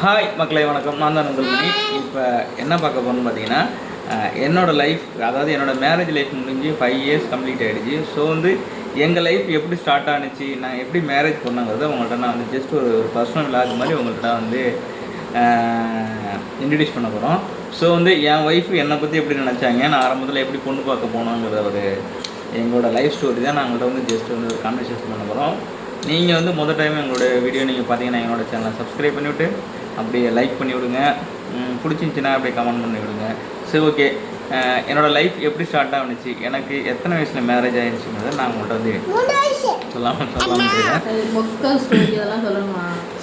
Hi மக்களே வணக்கம். நான் தான் நந்தல்மணி இப்போ என்ன பார்க்க போகணும்னு பார்த்தீங்கன்னா என்னோடய லைஃப் அதாவது என்னோடய மேரேஜ் லைஃப் முடிஞ்சு ஃபைவ் இயர்ஸ் கம்ப்ளீட் ஆகிடுச்சு ஸோ வந்து எங்கள் லைஃப் எப்படி ஸ்டார்ட் ஆனுச்சு நான் எப்படி மேரேஜ் பண்ணாங்கிறத உங்கள்கிட்ட நான் வந்து ஜஸ்ட் ஒரு ஒரு பர்சனல் விளாக் மாதிரி உங்கள்கிட்ட வந்து இன்ட்ரடியூஸ் பண்ண போகிறோம் ஸோ வந்து என் ஒய்ஃப் என்னை பற்றி எப்படி நினச்சாங்க நான் ஆரம்பத்தில் எப்படி பொண்ணு பார்க்க போனோங்கிற ஒரு எங்களோட லைஃப் ஸ்டோரி தான் நான் உங்கள்கிட்ட வந்து ஜஸ்ட் வந்து ஒரு கான்வர்சேஷன் பண்ண போகிறோம் நீங்கள் வந்து முதல் டைம் எங்களோட வீடியோ நீங்கள் பார்த்தீங்கன்னா எங்களோட சேனலை சப்ஸ்கிரைப் பண்ணிவிட்டு அப்படியே லைக் பண்ணி விடுங்க ம், பிடிச்சிருந்துச்சின்னா அப்படியே கமெண்ட் பண்ணி விடுங்க சரி ஓகே என்னோட லைஃப் எப்படி ஸ்டார்ட் ஆகுனுச்சு எனக்கு எத்தனை வயசில் மேரேஜ் ஆயிடுச்சுங்கிறத நான் உங்கள்கிட்ட வந்து சொல்லாமல் சொல்லாமல்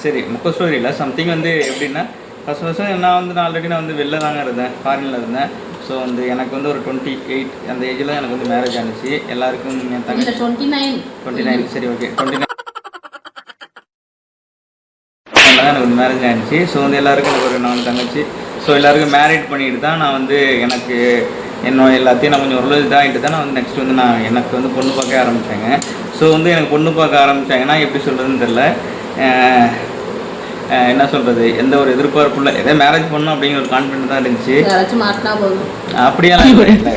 சரி முக்க ஸ்டோரி இல்லை. சம்திங் வந்து எப்படின்னா ஃபஸ்ட் ஃபஸ்ட்டு நான் வந்து நான் ஆல்ரெடி நான் வந்து வெளில தாங்க இருந்தேன். ஃபாரினில் இருந்தேன். ஸோ வந்து எனக்கு வந்து ஒரு டுவெண்ட்டி எயிட் அந்த ஏஜில் எனக்கு வந்து மேரேஜ் ஆனிச்சு. எல்லாருக்கும் என் தங்கச்சி டுவெண்ட்டி நைன் டுவெண்ட்டி நைன் சரி ஓகே டுவெண்ட்டி நைன் தான் எனக்கு மேரேஜ் ஆயிடுச்சு ஸோ வந்து எல்லாருக்கும் எனக்கு ஒரு நாலு தங்கச்சி. ஸோ எல்லாருக்கும் மேரிட் பண்ணிட்டு தான் நான் வந்து எனக்கு என்னோட எல்லாத்தையும் நான் கொஞ்சம் ஓரளவு இதாகிட்டு தான் நான் வந்து நெக்ஸ்ட் வந்து நான் எனக்கு வந்து பொண்ணு பார்க்க ஆரம்பித்தேங்க ஸோ வந்து எனக்கு பொண்ணு பார்க்க ஆரம்பித்தாங்கன்னா எப்படி சொல்கிறதுன்னு தெரில என்ன சொல்கிறது எந்த ஒரு எதிர்பார்ப்பும் இல்லை. எதோ மேரேஜ் பண்ணணும் அப்படிங்கிற ஒரு கான்ஃபிடென்ட் தான் இருந்துச்சு. அப்படியெல்லாம் இல்லை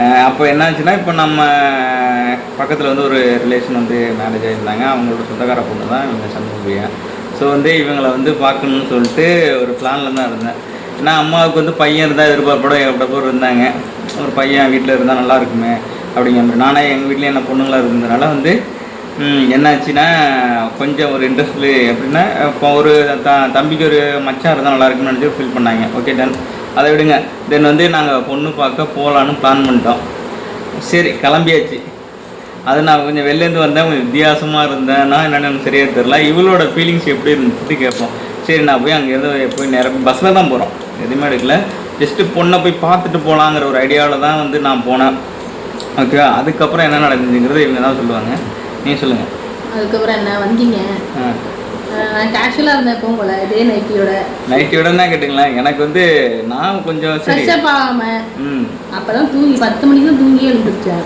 அஹ் அப்போ என்னாச்சுன்னா இப்போ நம்ம பக்கத்தில் வந்து ஒரு ரிலேஷன் வந்து மேரேஜ் ஆகியிருந்தாங்க அவங்களோட சொந்தக்கார பொண்ணு தான் இவங்க சண்முகியா ஸோ வந்து இவங்களை வந்து பார்க்கணும்னு சொல்லிட்டு ஒரு பிளானில் தான் இருந்தேன். ஏன்னா அம்மாவுக்கு வந்து பையன் இருந்தால் எதிர்பார்ப்படம் எவ்வளோ பேர் இருந்தாங்க. ஒரு பையன் வீட்டில் இருந்தால் நல்லா இருக்குமே அப்படிங்கிற மாதிரி. நானே எங்கள் வீட்டில் என்ன பொண்ணுங்களாக இருந்ததுனால வந்து என்னாச்சுன்னா கொஞ்சம் ஒரு இன்ட்ரெஸ்ட் எப்படின்னா இப்போ ஒரு த தம்பிக்கு ஒரு மச்சான் இருந்தால் நல்லா இருக்குன்னு நினச்சி ஃபீல் பண்ணாங்க. ஓகே டன் அதை விடுங்க. தென் வந்து நாங்கள் பொண்ணு பார்க்க போகலான்னு பிளான் பண்ணிட்டோம். சரி கிளம்பியாச்சு. அது நான் கொஞ்சம் வெளிலேருந்து வந்தேன் கொஞ்சம் வித்தியாசமாக இருந்தேன்னா என்னென்னு எனக்கு சரியா தெரில இவளோட ஃபீலிங்ஸ் எப்படி இருந்துச்சு கேட்போம். சரி நான் போய் அங்கேருந்து போய் நேரம் பஸ்ஸில் தான் போகிறோம் எதுவுமே எடுக்கல. ஜஸ்ட்டு பொண்ணை போய் பார்த்துட்டு போகலாங்கிற ஒரு ஐடியாவில் தான் வந்து நான் போனேன். ஓகே அதுக்கப்புறம் என்ன நடந்துச்சுங்கிறது இவங்க தான் சொல்லுவாங்க. நீ சொல்லுங்கள் அதுக்கப்புறம் என்ன? வந்தீங்க. நான் கேஷுவலாக இருந்தேன் எப்பவும் போல இதே நைட்டியோட நைட்டியோட தான் கேட்டுங்களேன் எனக்கு வந்து நான் கொஞ்சம் ஃப்ரெஷ் அப் ஆகாம ம். அப்பதான் தூங்கி பத்து மணிக்கு தான் தூங்கி எழுந்துருச்சேன்.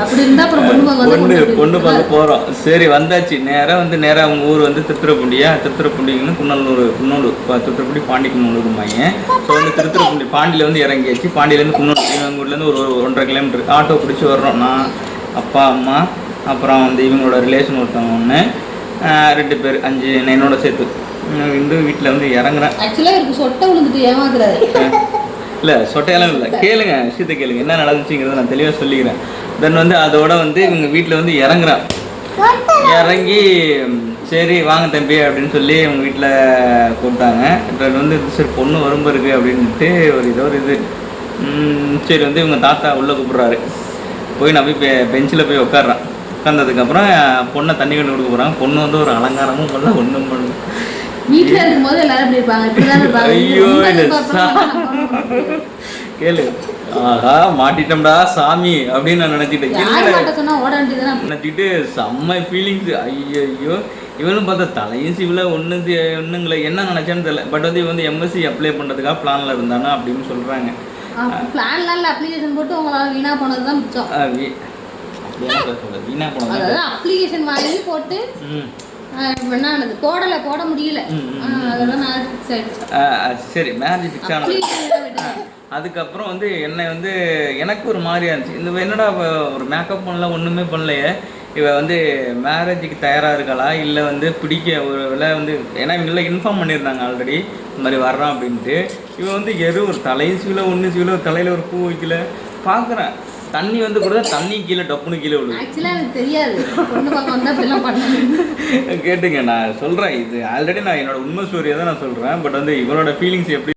அப்படி இருந்தா அப்புறம் பொண்ணு பார்க்க வந்தா பொண்ணு? பார்க்க போகிறோம் சரி வந்தாச்சு. நேராக வந்து நேராக அவங்க ஊர் வந்து திருத்துறைப்பூண்டியா திருத்துறைப்பூண்டிங்கன்னு குன்னலூர் குன்னூர் திருத்துறைப்பூண்டி பாண்டி குன்னூர் மையன் ஸோ வந்து திருத்துறைப்பூண்டி பாண்டியில் வந்து இறங்கியாச்சு. பாண்டியிலேருந்து குன்னூர் எங்கள் ஊர்லேருந்து ஒரு ஒன்றரை கிலோமீட்டர். ஆட்டோ பிடிச்சி வர்றோம். நான் அப்பா அம்மா அப்புறம் வந்து இவங்களோட ரிலேஷன் ஒருத்தவங்க ஒன்று ரெண்டு பேர் அஞ்சு நான் என்னோட சேர்த்து வந்து வீட்டில் வந்து இறங்குறேன். ஆக்சுவலா இவருக்கு சொட்டை விழுந்துட்டு ஏமாத்துறாரு. இல்லை சொட்டையெல்லாம் இல்லை. கேளுங்க விஷயத்தை கேளுங்க. என்ன நடந்துச்சுங்கிறத நான் தெளிவாக சொல்லிக்கிறேன். தென் வந்து அதோட வந்து இவங்க வீட்டில் வந்து இறங்குறேன். இறங்கி சரி வாங்க தம்பி அப்படின்னு சொல்லி இவங்க வீட்டில் கூப்பிட்டாங்க தென் வந்து சரி பொண்ணு வரும்ப இருக்கு அப்படின்ட்டு ஒரு இதோ ஒரு இது. சரி வந்து இவங்க தாத்தா உள்ளே கூப்பிட்றாரு. போய் நான் போய் பெஞ்சில் போய் உட்காடுறேன் உட்காந்ததுக்கப்புறம் பொண்ணை தண்ணி கொண்டு கொடுக்க போகிறாங்க பொண்ணு வந்து ஒரு அலங்காரமும் பண்ணல ஒன்றும் பண்ணல. வீட்டுல இருக்கும்போது எல்லாரும் இப்படி இருப்பாங்க. இப்படிதான் இருப்பாங்க. ஐயோ. கேளு. ஆஹா மாட்டிட்டோம்டா சாமி அப்படின்னு நான் நினைச்சிட்டேன். நினச்சிட்டு செம்ம ஃபீலிங்ஸ் ஐயோ இவனும் பார்த்தா தலையும் சிவில ஒன்று ஒன்றுங்களே என்ன நினச்சேன்னு தெரியல. பட் வந்து இவன் வந்து எம்எஸ்சி அப்ளை பண்ணுறதுக்காக பிளானில் இருந்தானா அப்படின்னு சொல்கிறாங்க பிளான்லாம் இல்லை. அப்ளிகேஷன் போட்டு உங்களால வீணா போனது தான் மிச்சம் அப்படியெல்லாம் பேசக்கூடாது வீணா போனது அதாவது அப்ளிகேஷன் வாங்கி போட்டு போடலை போட முடியல. அதெல்லாம் ஆயிடுச்சு. சரி மேரேஜ் ஃபிக்ஸ் ஆனது. அதுக்கப்புறம் வந்து என்னை வந்து எனக்கு ஒரு மாதிரியா இருந்துச்சு. இந்த என்னடா ஒரு மேக்கப் பண்ணல ஒன்றுமே பண்ணலையே. இவ வந்து மேரேஜுக்கு தயாராக இருக்காளா? இல்லை வந்து பிடிக்க ஒரு வேளை வந்து ஏன்னா இவங்கள இன்ஃபார்ம் பண்ணியிருந்தாங்க ஆல்ரெடி இந்த மாதிரி வர்றான் அப்படின்ட்டு. இவன் வந்து எரு ஒரு தலையும் சீல ஒன்று சீல ஒரு தலையில் ஒரு பூ வைக்கல. பார்க்குறேன். தண்ணி வந்து கூட தண்ணி கீழே டப்புனு கீழே விழுது. ஆக்சுவலா எனக்கு தெரியாது. பொண்ணு பார்க்க வந்தா அப்படிலாம் பண்ணணும் கேட்டுங்க நான் சொல்கிறேன் இது ஆல்ரெடி நான் என்னோட உண்மை ஸ்டோரியை தான் நான் சொல்கிறேன் பட் வந்து இவனோட ஃபீலிங்ஸ் எப்படி